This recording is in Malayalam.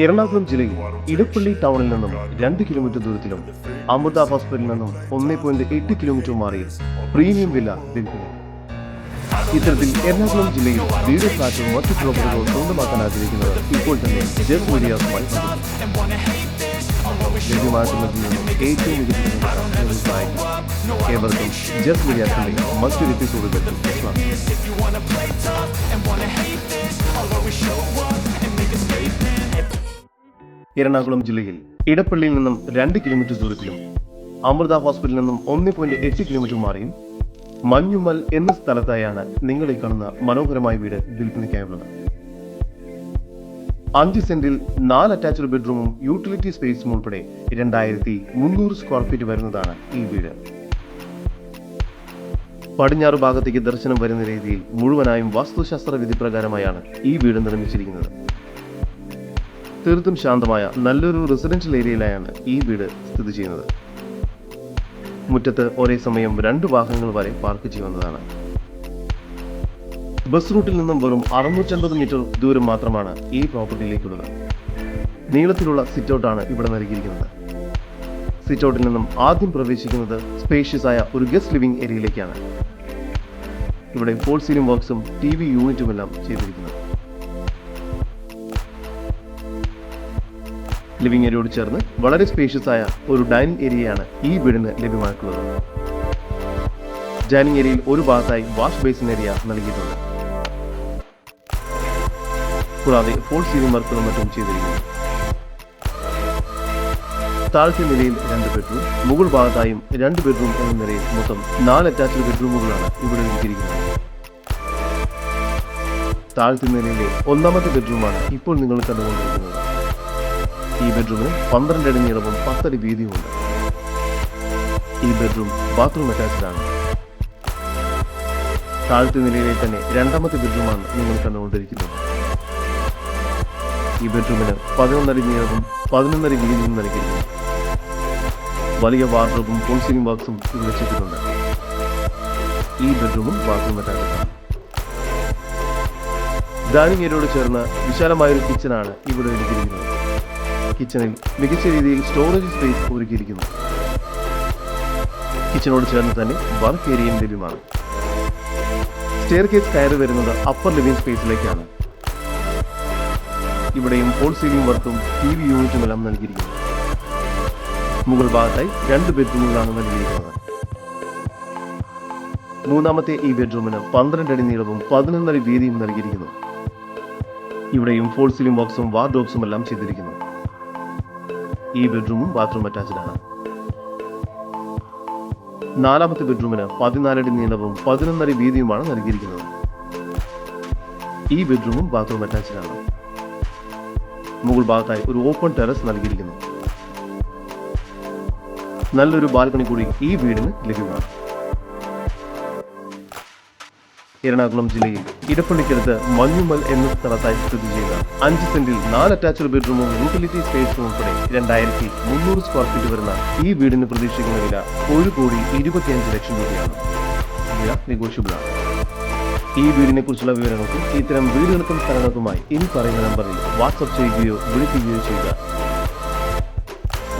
എറണാകുളം ജില്ലയിൽ ഇടപ്പള്ളി ടൗണിൽ നിന്നും രണ്ട് കിലോമീറ്റർ ദൂരത്തിലും അമൃത ഹോസ്പിറ്റലിൽ നിന്നും ഒന്നേ പോയിന്റ് എട്ട് കിലോമീറ്റർ മാറി പ്രീമിയം വില ലഭിക്കുന്നു ഇത്തരത്തിൽ എറണാകുളം ജില്ലയിൽ വീട് ഫ്ലാറ്റും മറ്റു പ്രോപ്പർട്ടികളും സ്വന്തമാക്കാൻ ആഗ്രഹിക്കുന്നത് ഇപ്പോൾ തന്നെ ജസ്റ്റ് മീഡിയാസുമായി ഏറ്റവും മികച്ച ഏവർക്കും ജസ്റ്റ് മീഡിയാസിന്റെ മറ്റൊരു എപ്പിസോഡുകൾ എറണാകുളം ജില്ലയിൽ ഇടപ്പള്ളിയിൽ നിന്നും രണ്ട് കിലോമീറ്റർ ദൂരത്തിലും അമൃത ഹോസ്പിറ്റലിൽ നിന്നും ഒന്ന് പോയിന്റ് എട്ട് കിലോമീറ്റർ മാറിയും മഞ്ഞുമൽ എന്ന സ്ഥലത്തായാണ് നിങ്ങൾ ഈ കാണുന്ന മനോഹരമായ വീട് വിൽപ്പനയ്ക്കായുള്ളത്. അഞ്ച് സെന്റിൽ നാല് അറ്റാച്ച്ഡ് ബെഡ്റൂമും യൂട്ടിലിറ്റി സ്പേസും ഉൾപ്പെടെ രണ്ടായിരത്തി മുന്നൂറ് സ്ക്വയർ ഫീറ്റ് വരുന്നതാണ് ഈ വീട്. പടിഞ്ഞാറ് ഭാഗത്തേക്ക് ദർശനം വരുന്ന രീതിയിൽ മുഴുവനായും വാസ്തുശാസ്ത്ര വിധി പ്രകാരമായാണ് ഈ വീട് നിർമ്മിച്ചിരിക്കുന്നത്. തീർത്തും ശാന്തമായ നല്ലൊരു റെസിഡൻഷ്യൽ ഏരിയയിലായാണ് ഈ വീട് സ്ഥിതി ചെയ്യുന്നത്. മുറ്റത്ത് ഒരേ സമയം രണ്ട് വാഹനങ്ങൾ വരെ പാർക്ക് ചെയ്യുന്നതാണ്. ബസ് റൂട്ടിൽ നിന്നും വെറും അറുന്നൂറ്റൻപത് മീറ്റർ ദൂരം മാത്രമാണ് ഈ പ്രോപ്പർട്ടിയിലേക്കുള്ളത് നീളത്തിലുള്ള സിറ്റൗട്ടാണ് ഇവിടെ നൽകിയിരിക്കുന്നത്. സിറ്റൗട്ടിൽ നിന്നും ആദ്യം പ്രവേശിക്കുന്നത് സ്പേഷ്യസ് ആയ ഒരു ഗസ്റ്റ് ലിവിംഗ് ഏരിയയിലേക്കാണ് ഇവിടെ ഫോൾ സീലിംഗ് വർക്ക്സും ടി വി യൂണിറ്റുമെല്ലാം ചെയ്തിരിക്കുന്നത്. ലിവിംഗ് ഏരിയയോട് ചേർന്ന് വളരെ സ്പേഷ്യസ് ആയ ഒരു ഡൈനിങ് ഏരിയയാണ് ഈ വീടിന് ലഭ്യമായിട്ടുള്ളത്. ഡൈനിങ് ഏരിയയിൽ ഒരു ഭാഗത്തായി വാഷ് ബേസിൻ ഏരിയ നൽകിയിട്ടുണ്ട്. കൂടാതെ ഫോൾ സീലിംഗ് വർക്കുകളും മറ്റും ചെയ്തിരിക്കുന്നു. താഴത്തെ നിലയിൽ രണ്ട് ബെഡ്റൂം മുകൾ ഭാഗത്തായും രണ്ട് ബെഡ്റൂം എന്ന നിലയിൽ മൊത്തം നാല് അറ്റാച്ച്ഡ് ബെഡ്റൂമുകളാണ് ഇവിടെ ഒരുക്കിയിരിക്കുന്നത്. താഴത്തെ നിലയിലെ ഒന്നാമത്തെ ബെഡ്റൂമാണ് ഇപ്പോൾ നിങ്ങൾ കണ്ടുകൊണ്ടിരിക്കുന്നത്. ഈ ബെഡ്റൂമിന് പന്ത്രണ്ട് അടി നീളവും പത്തടി വീതിയുമുണ്ട് ഈ ബെഡ്റൂം ബാത്റൂം അറ്റാച്ച്ഡ് ആണ്. താഴത്തെ നിലയിലെ തന്നെ രണ്ടാമത്തെ ബെഡ്റൂമാണ് നിങ്ങൾ കണ്ടുകൊണ്ടിരിക്കുന്നത്. ഈ ബെഡ്റൂമിന് പതിനൊന്നടി നീളവും പതിനൊന്നടി വീതിയും നൽകിയിരുന്നു വലിയ വാർഡ്രോബും സീലിംഗ് ബോക്സും ഇവിടെ ചെയ്തിട്ടുണ്ട് ഈ ബെഡ്റൂമും ബാത്റൂം അറ്റാച്ച്ഡാണ് ഡൈനിങ് ഏരിയയോട് ചേർന്ന് വിശാലമായൊരു കിച്ചനാണ് ഇവിടെ ഒരുക്കിയിരിക്കുന്നത് കിച്ചണിൽ മികച്ച രീതിയിൽ സ്റ്റോറേജ് സ്പേസ് ഒരുക്കിയിരിക്കുന്നു. കിച്ചണോട് ചേർന്ന് തന്നെ വർക്ക് ഏരിയയും ലഭ്യമാണ്. സ്റ്റെയർ കേസ് കയറി വരുന്നത് അപ്പർ ലിവിംഗ് സ്പേസിലേക്കാണ് ഇവിടെയും ഫോൾ സീലിംഗ് വർക്കും ടി വി യൂണിറ്റും എല്ലാം നൽകിയിരിക്കുന്നു. മുകൾ ഭാഗത്തായി രണ്ട് ബെഡ്റൂമുകളാണ് നൽകിയിരിക്കുന്നത്. മൂന്നാമത്തെ ഈ ബെഡ്റൂമിന് പന്ത്രണ്ട് അടി നീളവും പതിനൊന്നടി വീതിയും നൽകിയിരിക്കുന്നു. ഇവിടെയും ഫോൾ സീലിംഗ് ബോക്സും വാർഡ്രോബ്സും എല്ലാം ചെയ്തിരിക്കുന്നു. ഈ ബെഡ്റൂമും ബാത്റൂം ആണ് നാലാമത്തെ ബെഡ്റൂമിന് പതിനാലടി നീളവും പതിനൊന്നടി വീതിയുമാണ് നൽകിയിരിക്കുന്നത്. ഈ ബെഡ്റൂമും ബാത്റൂം അറ്റാച്ച്ഡ് ആണ് മുകൾ ഭാഗത്തായി ഒരു ഓപ്പൺ ടെറസ് നൽകിയിരിക്കുന്നു. നല്ലൊരു ബാൽക്കണി കൂടി ഈ വീടിന് ലഭ്യമാണ്. എറണാകുളം ജില്ലയിൽ ഇടപ്പള്ളിക്കടുത്ത് മഞ്ഞുമൽ എന്ന സ്ഥലത്തായി സ്ഥിതി ചെയ്യുന്ന അഞ്ച് സെന്റിൽ നാല് അറ്റാച്ച്ഡ് ബെഡ്റൂമും യൂട്ടിലിറ്റി സ്പേസും ഉൾപ്പെടെ രണ്ടായിരത്തി മുന്നൂറ് സ്ക്വയർ ഫീറ്റ് വരുന്ന ഈ വീടിന് പ്രതീക്ഷിക്കുന്ന വില ഒരു കോടി ഇരുപത്തിയഞ്ച് ലക്ഷം രൂപയാണ്. വില നെഗോഷ്യബിൾ ആണ് ഈ വീടിനെ കുറിച്ചുള്ള വിവരങ്ങൾക്കും ഇത്തരം വീടുകൾക്കും സ്ഥലങ്ങൾക്കുമായി ഇനി പറയുന്ന നമ്പറിൽ വാട്സപ്പ് ചെയ്യുകയോ വിളിക്കുകയോ ചെയ്യുക.